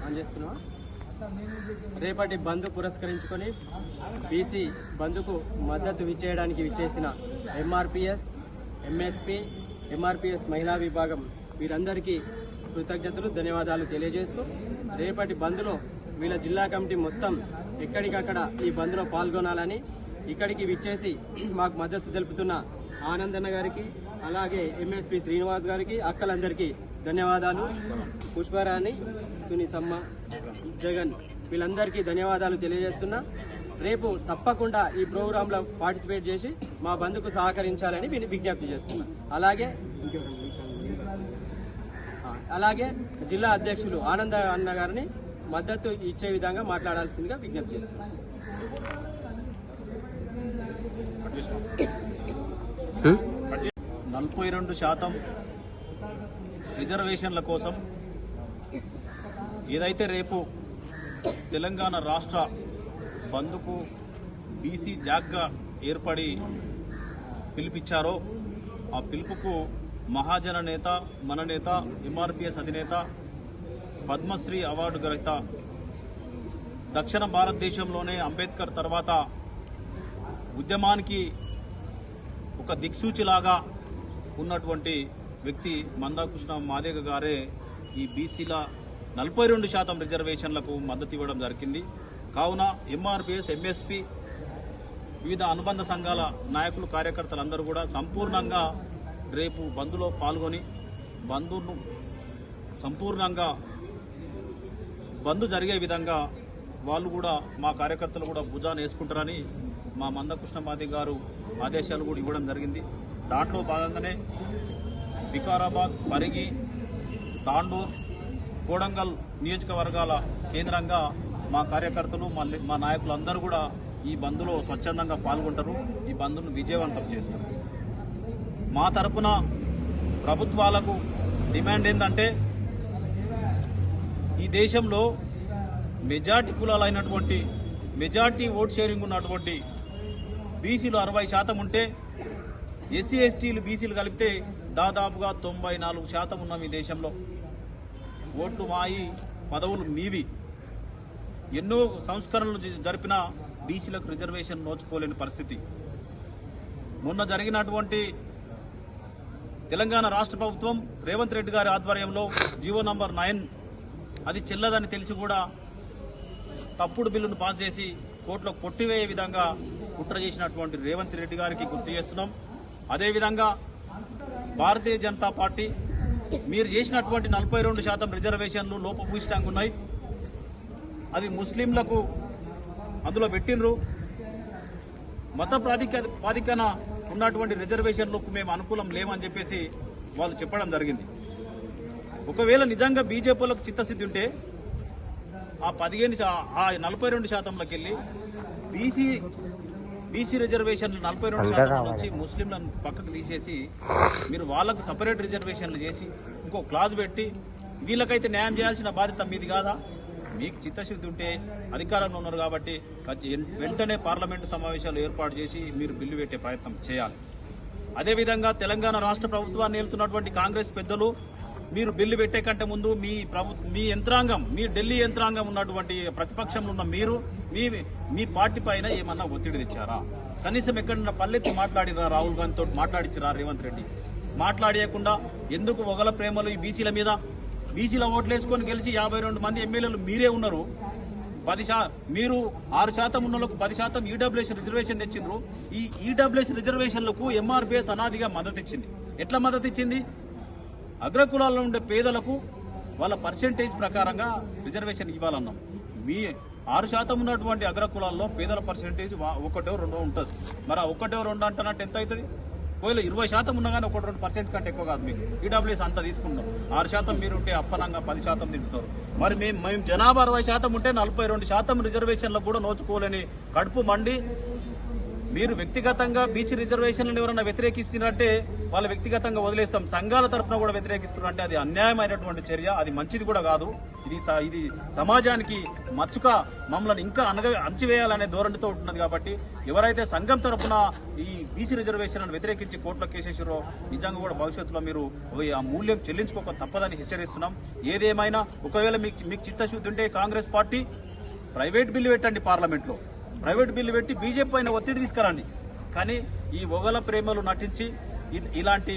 On చేసుకున్నావా రేపటి బంద్ పురస్కరించుకొని బీసీ బంద్కు మద్దతు ఇచ్చేయడానికి విచ్చేసిన ఎంఆర్పిఎస్ ఎంఎస్పి ఎంఆర్పిఎస్ మహిళా విభాగం వీరందరికీ కృతజ్ఞతలు ధన్యవాదాలు తెలియజేస్తూ రేపటి బంద్లో వీళ్ళ జిల్లా కమిటీ మొత్తం ఎక్కడికక్కడ ఈ బంద్లో పాల్గొనాలని ఇక్కడికి విచ్చేసి మాకు మద్దతు తెలుపుతున్న ఆనందన్న గారికి అలాగే ఎంఎస్పి శ్రీనివాస్ గారికి అక్కలందరికీ ధన్యవాదాలు. పుష్పరాణి సునీతమ్మ జగన్ వీళ్ళందరికీ ధన్యవాదాలు తెలియజేస్తున్నా. రేపు తప్పకుండా ఈ ప్రోగ్రాంలో పార్టిసిపేట్ చేసి మా బంధుకు సహకరించాలని విజ్ఞప్తి చేస్తున్నా. అలాగే అలాగే జిల్లా అధ్యక్షులు ఆనంద అన్న గారిని మద్దతు ఇచ్చే విధంగా మాట్లాడాల్సిందిగా విజ్ఞప్తి చేస్తున్నా. Hmm? నలభై రెండు శాతం రిజర్వేషన్ల కోసం ఏదైతే రేపు తెలంగాణ రాష్ట్ర బంద్కు బీసీ జాగ్గా ఏర్పడి పిలిపించారో ఆ పిలుపుకు మహాజన నేత మన నేత ఎంఆర్పిఎస్ అధినేత పద్మశ్రీ అవార్డు గ్రహీత దక్షిణ భారతదేశంలోనే అంబేద్కర్ తర్వాత ఉద్యమానికి ఒక దిక్సూచిలాగా ఉన్నటువంటి వ్యక్తి మందాకృష్ణ మాదేగ గారే ఈ బీసీల నలభై రెండు శాతం రిజర్వేషన్లకు మద్దతు ఇవ్వడం జరిగింది. కావున ఎంఆర్పిఎస్ ఎంఎస్పి వివిధ అనుబంధ సంఘాల నాయకులు కార్యకర్తలందరూ కూడా సంపూర్ణంగా రేపు బంద్లో పాల్గొని బంధును సంపూర్ణంగా బంద్ జరిగే విధంగా వాళ్ళు కూడా మా కార్యకర్తలు కూడా భుజాన్ని వేసుకుంటారని మా మందకృష్ణ మాది గారు ఆదేశాలు కూడా ఇవ్వడం జరిగింది. దాంట్లో భాగంగానే వికారాబాద్ పరిగి తాండూర్ కోడంగల్ నియోజకవర్గాల కేంద్రంగా మా కార్యకర్తలు మా మా నాయకులు అందరూ కూడా ఈ బంద్లో స్వచ్ఛందంగా పాల్గొంటారు. ఈ బంద్ను విజయవంతం చేస్తారు. మా తరపున ప్రభుత్వాలకు డిమాండ్ ఏంటంటే ఈ దేశంలో మెజార్టీ కులాలైనటువంటి మెజార్టీ ఓట్ షేరింగ్ ఉన్నటువంటి బీసీలు అరవై శాతం ఉంటే ఎస్సీ ఎస్టీలు బీసీలు కలిపితే దాదాపుగా తొంభై నాలుగు శాతం ఉన్నాం ఈ దేశంలో ఓట్లు మాయి పదవులు మీవి. ఎన్నో సంస్కరణలు జరిపిన బీసీలకు రిజర్వేషన్ నోచుకోలేని పరిస్థితి. మొన్న జరిగినటువంటి తెలంగాణ రాష్ట్ర ప్రభుత్వం రేవంత్ రెడ్డి గారి ఆధ్వర్యంలో జీవో నంబర్ నైన్ అది చెల్లదని తెలిసి కూడా తప్పుడు బిల్లును పాస్ చేసి కోర్టులో కొట్టివేయే విధంగా కుట్ర చేసినటువంటి రేవంత్ రెడ్డి గారికి గుర్తు చేస్తున్నాం. అదేవిధంగా భారతీయ జనతా పార్టీ మీరు చేసినటువంటి నలభై రెండు శాతం రిజర్వేషన్లు లోపభూయిష్టంగా ఉన్నాయి. అది ముస్లింలకు అందులో పెట్టినరు మత ప్రాధిక ప్రాధికన ఉన్నటువంటి రిజర్వేషన్లకు మేము అనుకూలం లేమని చెప్పేసి వాళ్ళు చెప్పడం జరిగింది. ఒకవేళ నిజంగా బీజేపీలకు చిత్తశుద్ధి ఉంటే ఆ పదిహేను ఆ నలభై రెండు శాతంలోకి వెళ్ళి బీసీ బీసీ రిజర్వేషన్లు నలభై రెండు శాతం నుంచి ముస్లింలను పక్కకు తీసేసి మీరు వాళ్ళకు సపరేట్ రిజర్వేషన్లు చేసి ఇంకో క్లాజ్ పెట్టి వీళ్ళకైతే న్యాయం చేయాల్సిన బాధ్యత మీది కాదా? మీకు చిత్తశుద్ధి ఉంటే అధికారంలో ఉన్నారు కాబట్టి వెంటనే పార్లమెంటు సమావేశాలు ఏర్పాటు చేసి మీరు బిల్లు పెట్టే ప్రయత్నం చేయాలి. అదేవిధంగా తెలంగాణ రాష్ట్ర ప్రభుత్వాన్ని వెళ్తున్నటువంటి కాంగ్రెస్ పెద్దలు మీరు బిల్లు పెట్టే కంటే ముందు మీ ప్రభు మీ యంత్రాంగం మీ ఢిల్లీ యంత్రాంగం ఉన్నటువంటి ప్రతిపక్షంలో ఉన్న మీరు మీ మీ పార్టీ పైన ఏమన్నా ఒత్తిడి తెచ్చారా? కనీసం ఎక్కడన్నా పల్లెత్తి మాట్లాడిరా రాహుల్ గాంధీతో మాట్లాడించరా రేవంత్ రెడ్డి? మాట్లాడేయకుండా ఎందుకు ఒకల ప్రేమలు ఈ బీసీల మీద? బీసీల ఓట్లేసుకొని గెలిచి యాభై రెండు మంది ఎమ్మెల్యేలు మీరే ఉన్నారు. పది శా మీరు ఆరు శాతం ఉన్న వాళ్ళకు పది శాతం ఈడబ్ల్యూఎస్ రిజర్వేషన్ తెచ్చిండ్రు. ఈ ఈడబ్ల్యూఎస్ రిజర్వేషన్లకు ఎంఆర్పిఎస్ అనాదిగా మద్దతు ఇచ్చింది. ఎట్లా మద్దతు ఇచ్చింది? అగ్రకులాల్లో ఉండే పేదలకు వాళ్ళ పర్సెంటేజ్ ప్రకారంగా రిజర్వేషన్ ఇవ్వాలన్నాం. మీ ఆరు శాతం ఉన్నటువంటి అగ్రకులాల్లో పేదల పర్సెంటేజ్ ఒకటో రెండో ఉంటుంది. మరి ఆ ఒకటో రెండు అంటున్నట్టు ఎంత అవుతుంది ఒకవేళ ఇరవై శాతం ఉన్నా కానీ ఒకటి రెండు పర్సెంట్ కంటే ఎక్కువ కాదు మీకు. ఈడబ్ల్యూఎస్ అంత తీసుకుంటాం ఆరు శాతం మీరు ఉంటే అప్పనంగా పది శాతం తింటున్నారు. మరి మేము మేము జనాభా అరవై శాతం ఉంటే నలభై రెండు శాతం రిజర్వేషన్లకు కూడా నోచుకోలేని కడుపు మండి మీరు వ్యక్తిగతంగా బీచ్ రిజర్వేషన్లను ఎవరైనా వ్యతిరేకిస్తున్నట్టే వాళ్ళు వ్యక్తిగతంగా వదిలేస్తాం. సంఘాల తరఫున కూడా వ్యతిరేకిస్తున్నారు అంటే అది అన్యాయమైనటువంటి చర్య. అది మంచిది కూడా కాదు. ఇది స- ఇది సమాజానికి మచ్చుక మమ్మల్ని ఇంకా అనగ అంచివేయాలనే ధోరణితో ఉంటున్నది కాబట్టి ఎవరైతే సంఘం తరఫున ఈ బీసీ రిజర్వేషన్లను వ్యతిరేకించి కోర్టులో కేసేసారో నిజంగా కూడా భవిష్యత్తులో మీరు ఆ మూల్యం చెల్లించుకోక తప్పదని హెచ్చరిస్తున్నాం. ఏదేమైనా ఒకవేళ మీకు మీకు చిత్తశుద్ధి ఉంటే కాంగ్రెస్ పార్టీ ప్రైవేట్ బిల్లు పెట్టండి పార్లమెంట్లో. ప్రైవేట్ బిల్లు పెట్టి బీజేపీ పైన ఒత్తిడి తీసుకురండి. కానీ ఈ ఒగల ప్రేమలు నటించి ఇలాంటి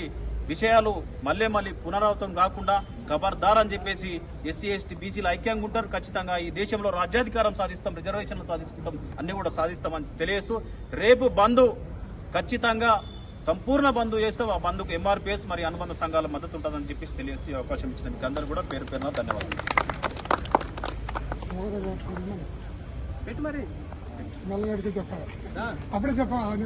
విషయాలు మళ్ళీ మళ్ళీ పునరావృతం కాకుండా ఖబర్దార్ అని చెప్పేసి ఎస్సీ ఎస్టీ బీసీలు ఐక్యంగా ఉంటారు. ఖచ్చితంగా ఈ దేశంలో రాజ్యాధికారం సాధిస్తాం రిజర్వేషన్లు సాధిస్తుంటాం అన్ని కూడా సాధిస్తామని తెలియజేస్తూ రేపు బంధు ఖచ్చితంగా సంపూర్ణ బంధు చేస్తాం. ఆ బంధుకు ఎంఆర్పీఎస్ మరి అనుబంధ సంఘాల మద్దతు ఉంటుందని చెప్పేసి తెలియజేసి అవకాశం ఇచ్చిన మీకు అందరూ కూడా పేరు పేరున ధన్యవాదాలు. నల్లగడికి చెప్పాలి. అప్పుడే చెప్పాలి.